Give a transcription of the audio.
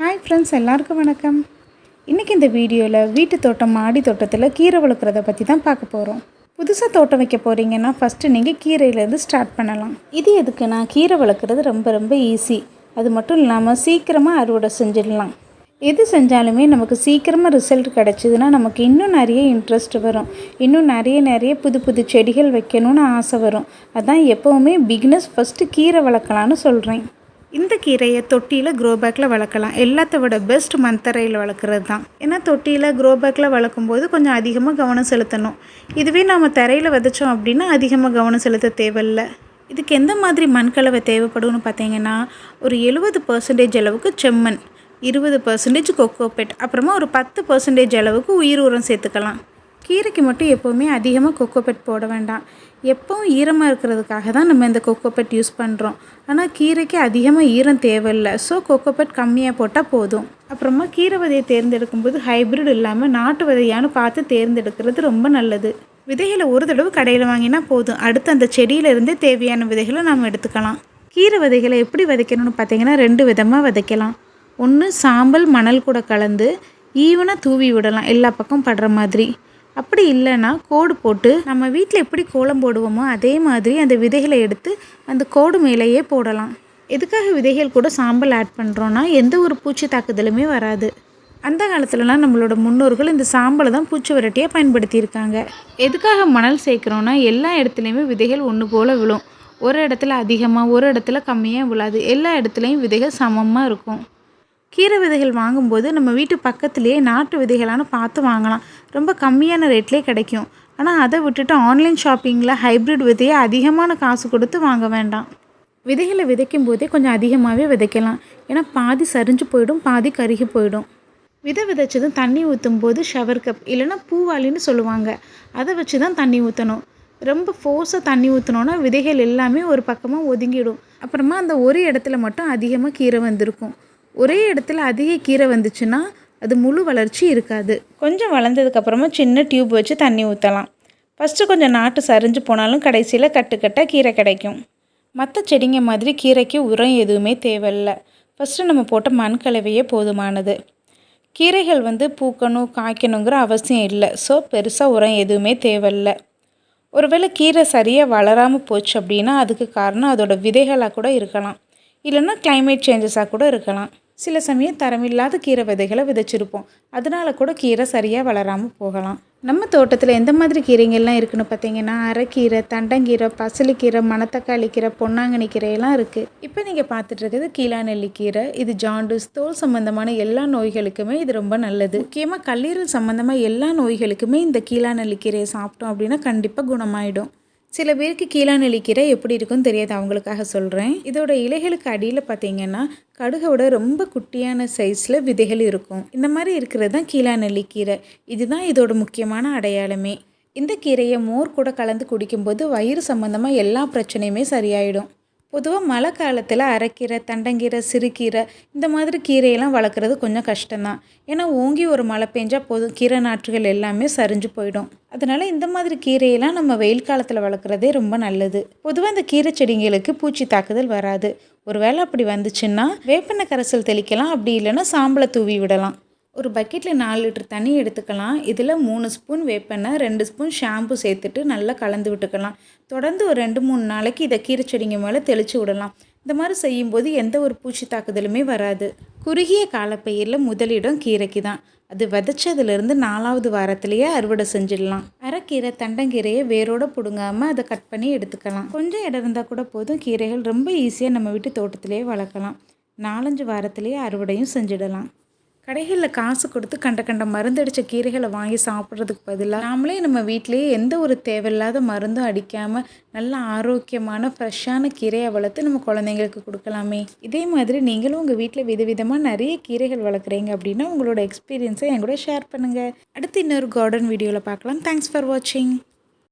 Hi friends எல்லாருக்கும் வணக்கம். இன்றைக்கி இந்த வீடியோவில் வீட்டு தோட்டம் மாடி தோட்டத்தில் கீரை வளர்க்குறத பற்றி தான் பார்க்க போகிறோம் புதுசாக தோட்டம் வைக்க போகிறீங்கன்னா ஃபஸ்ட்டு நீங்கள் கீரையிலேருந்து ஸ்டார்ட் பண்ணலாம். இது எதுக்குன்னா கீரை வளர்க்குறது ரொம்ப ரொம்ப ஈஸி அது மட்டும் இல்லாமல் சீக்கிரமாக அறுவடை செஞ்சிடலாம். எது செஞ்சாலுமே நமக்கு சீக்கிரமாக ரிசல்ட் கிடச்சிதுன்னா நமக்கு இன்னும் நிறைய இன்ட்ரெஸ்ட் வரும். இன்னும் நிறைய நிறைய புது புது செடிகள் வைக்கணும்னு ஆசை வரும். அதான் எப்போவுமே பிகினஸ் ஃபஸ்ட்டு கீரை வளர்க்கலான்னு சொல்கிறேன் இந்த கீரையை தொட்டியில் க்ரோ பேக்கில் வளர்க்கலாம். எல்லாத்த விட பெஸ்ட் மண்தரையில் வளர்க்குறது தான். ஏன்னா தொட்டியில் க்ரோ பேக்கில் வளர்க்கும்போது கொஞ்சம் அதிகமாக கவனம் செலுத்தணும். இதுவே நம்ம தரையில் விதைச்சோம் அப்படின்னா அதிகமாக கவனம் செலுத்த தேவையில்லை. இதுக்கு எந்த மாதிரி மண் கலவை தேவைப்படும்னு பார்த்தீங்கன்னா ஒரு எழுபது பர்சன்டேஜ் அளவுக்கு செம்மண் இருபது பர்சன்டேஜ் கொக்கோபெட் அப்புறமா ஒரு பத்து பர்சன்டேஜ் அளவுக்கு உயிர் உரம் சேர்த்துக்கலாம். கீரைக்கு மட்டும் எப்போவுமே அதிகமாக கொக்கோபெட் போட வேண்டாம். எப்பவும் ஈரமாக இருக்கிறதுக்காக தான் நம்ம இந்த கொக்கோபெட் யூஸ் பண்ணுறோம் ஆனால் கீரைக்கு அதிகமாக ஈரம் தேவையில்லை. ஸோ கொக்கோபெட் கம்மியாக போட்டால் போதும். அப்புறமா கீரை விதையை தேர்ந்தெடுக்கும் போது ஹைப்ரிட் இல்லாமல் நாட்டு விதையான்னு பார்த்து தேர்ந்தெடுக்கிறது ரொம்ப நல்லது. விதைகளை ஒரு தடவை கடையில் வாங்கினா போதும். அடுத்து அந்த செடியிலேருந்தே தேவையான விதைகளை நாம் எடுத்துக்கலாம். கீரை விதைகளை எப்படி விதைக்கணும்னு பார்த்தீங்கன்னா ரெண்டு விதமாக விதைக்கலாம். ஒன்று சாம்பல் மணல் கூட கலந்து ஈவனாக தூவி விடலாம். எல்லா பக்கம் படுற மாதிரி. அப்படி இல்லைன்னா கோடு போட்டு நம்ம வீட்டில் எப்படி கோலம் போடுவோமோ அதே மாதிரி அந்த விதைகளை எடுத்து அந்த கோடு மேலேயே போடலாம். எதுக்காக விதைகள் கூட சாம்பல் ஆட் பண்ணுறோன்னா எந்த ஒரு பூச்சி தாக்குதலுமே வராது. அந்த காலத்துலலாம் நம்மளோட முன்னோர்கள் இந்த சாம்பலை தான் பூச்சி விரட்டியாக பயன்படுத்தியிருக்காங்க. எதுக்காக மணல் சேர்க்குறோன்னா எல்லா இடத்துலையுமே விதைகள் ஒன்று போல் விழும். ஒரு இடத்துல அதிகமாக ஒரு இடத்துல கம்மியாக விழாது. எல்லா இடத்துலையும் விதைகள் சமமாக இருக்கும். கீரை விதைகள் வாங்கும்போது நம்ம வீட்டு பக்கத்துலேயே நாட்டு விதைகளான பார்த்து வாங்கலாம். ரொம்ப கம்மியான ரேட்லேயே கிடைக்கும். ஆனால் அதை விட்டுட்டு ஆன்லைன் ஷாப்பிங்கில் ஹைப்ரிட் விதையை அதிகமான காசு கொடுத்து வாங்க வேண்டாம். விதைகளை விதைக்கும் போதே கொஞ்சம் அதிகமாகவே விதைக்கலாம். ஏன்னா பாதி சரிஞ்சு போயிடும் பாதி கருகி போயிடும். விதை விதைச்சதும் தண்ணி ஊற்றும் போது ஷவர் கப் இல்லைன்னா பூவாளின்னு சொல்லுவாங்க. அதை வச்சு தான் தண்ணி ஊற்றணும் ரொம்ப ஃபோர்ஸாக தண்ணி ஊற்றினோன்னா விதைகள் எல்லாமே ஒரு பக்கமாக ஒதுங்கிடும். அப்புறமா அந்த ஒரு இடத்துல மட்டும் அதிகமாக கீரை வந்திருக்கும். ஒரே இடத்துல அதிக கீரை வந்துச்சுன்னா அது முழு வளர்ச்சி இருக்காது. கொஞ்சம் வளர்ந்ததுக்கப்புறமா சின்ன டியூப் வச்சு தண்ணி ஊற்றலாம் ஃபஸ்ட்டு கொஞ்சம் நாட்டு சரிஞ்சு போனாலும் கடைசியில் கட்டுக்கட்டாக கீரை கிடைக்கும். மற்ற செடிங்க மாதிரி கீரைக்கு உரம் எதுவுமே தேவையில்லை. ஃபஸ்ட்டு நம்ம போட்ட மண் கலவையே போதுமானது. கீரைகள் வந்து பூக்கணும் காய்க்கணுங்கிற அவசியம் இல்லை. ஸோ பெருசாக உரம் எதுவுமே தேவையில்லை. ஒருவேளை கீரை சரியாக வளராமல் போச்சு அப்படின்னா அதுக்கு காரணம் அதோட விதைகளாக கூட இருக்கலாம். இல்லைன்னா கிளைமேட் சேஞ்சஸாக கூட இருக்கலாம். சில சமயம் தரமில்லாத கீரை விதைகளை விதைச்சிருப்போம். அதனால கூட கீரை சரியாக வளராமல் போகலாம். நம்ம தோட்டத்தில் எந்த மாதிரி கீரைங்கள்லாம் இருக்குன்னு பார்த்தீங்கன்னா அரைக்கீரை தண்டங்கீரை பசலிக்கீரை மணத்தக்காளி கீரை பொன்னாங்கண்ணி கீரையெல்லாம் இருக்குது இப்போ நீங்கள் பார்த்துட்டு இருக்கிறது கீழா நெல்லிக்கீரை இது ஜாண்டிஸ் தோல் சம்மந்தமான எல்லா நோய்களுக்குமே இது ரொம்ப நல்லது. முக்கியமாக கல்லீரல் சம்மந்தமாக எல்லா நோய்களுக்குமே இந்த கீழா நெல்லிக்கீரையை சாப்பிட்டோம் அப்படின்னா கண்டிப்பாக குணமாயிடும். சில பேருக்கு கீழா கீரை எப்படி இருக்குன்னு தெரியாது அவங்களுக்காக சொல்கிறேன் இதோட இலைகளுக்கு அடியில் பார்த்தீங்கன்னா கடுகோட ரொம்ப குட்டியான சைஸில் விதைகள் இருக்கும். இந்த மாதிரி இருக்கிறது தான் கீழா நெல்லிக்கீரை இதுதான் இதோட முக்கியமான அடையாளமே. இந்த கீரையை மோர் கூட கலந்து குடிக்கும்போது வயிறு சம்மந்தமாக எல்லா பிரச்சனையுமே சரியாயிடும். பொதுவாக மழை காலத்தில் அரைக்கீரை தண்டங்கீரை சிறுகீரை இந்த மாதிரி கீரையெல்லாம் வளர்க்குறது கொஞ்சம் கஷ்டம்தான். ஏன்னா ஓங்கி ஒரு மழை பெஞ்சால் போதும். கீரை நாற்றுகள் எல்லாமே சரிஞ்சு போயிடும். அதனால் இந்த மாதிரி கீரையெல்லாம் நம்ம வெயில் காலத்தில் வளர்க்குறதே ரொம்ப நல்லது. பொதுவாக இந்த கீரை செடிங்களுக்கு பூச்சி தாக்குதல் வராது. ஒரு வேளை அப்படி வந்துச்சுன்னா வேப்பெண்ணெய் கரைசல் தெளிக்கலாம். அப்படி இல்லைன்னா சாம்பலை தூவி விடலாம். ஒரு பக்கெட்டில் நாலு லிட்டர் தண்ணி எடுத்துக்கலாம். இதில் மூணு ஸ்பூன் வேப்பெண்ணெய் ரெண்டு ஸ்பூன் ஷாம்பு சேர்த்துட்டு நல்லா கலந்து விட்டுக்கலாம். தொடர்ந்து ஒரு ரெண்டு மூணு நாளைக்கு இதை கீரை செடிங்க மேலே தெளித்து விடலாம். இந்த மாதிரி செய்யும்போது எந்த ஒரு பூச்சி தாக்குதலுமே வராது. குறுகிய காலப்பயிரில் முதலிடம் கீரைக்கு தான். அது விதைச்சதுலேருந்து நாலாவது வாரத்திலேயே அறுவடை செஞ்சிடலாம். அரைக்கீரை தண்டங்கீரையை வேரோடு பிடுங்காமல் அதை கட் பண்ணி எடுத்துக்கலாம். கொஞ்சம் இடம் இருந்தால் கூட போதும். கீரைகள் ரொம்ப ஈஸியாக நம்ம வீட்டு தோட்டத்திலேயே வளர்க்கலாம். நாலஞ்சு வாரத்திலேயே அறுவடையும் செஞ்சிடலாம். கடைகளில் காசு கொடுத்து கண்ட கண்ட மருந்தடித்த கீரைகளை வாங்கி சாப்பிட்றதுக்கு பதிலாக நாமளே நம்ம வீட்டிலேயே எந்த ஒரு தேவையில்லாத மருந்தும் அடிக்காமல் நல்ல ஆரோக்கியமான ஃப்ரெஷ்ஷான கீரையை வளர்த்து நம்ம குழந்தைங்களுக்கு கொடுக்கலாமே. இதே மாதிரி நீங்களும் உங்கள் வீட்டில் விதவிதமாக நிறைய கீரைகள் வளர்க்குறீங்க அப்படின்னா உங்களோட எக்ஸ்பீரியன்ஸை என் கூட ஷேர் பண்ணுங்கள் அடுத்து இன்னொரு கார்டன் வீடியோவில் பார்க்கலாம். தேங்க்ஸ் ஃபார் வாட்சிங்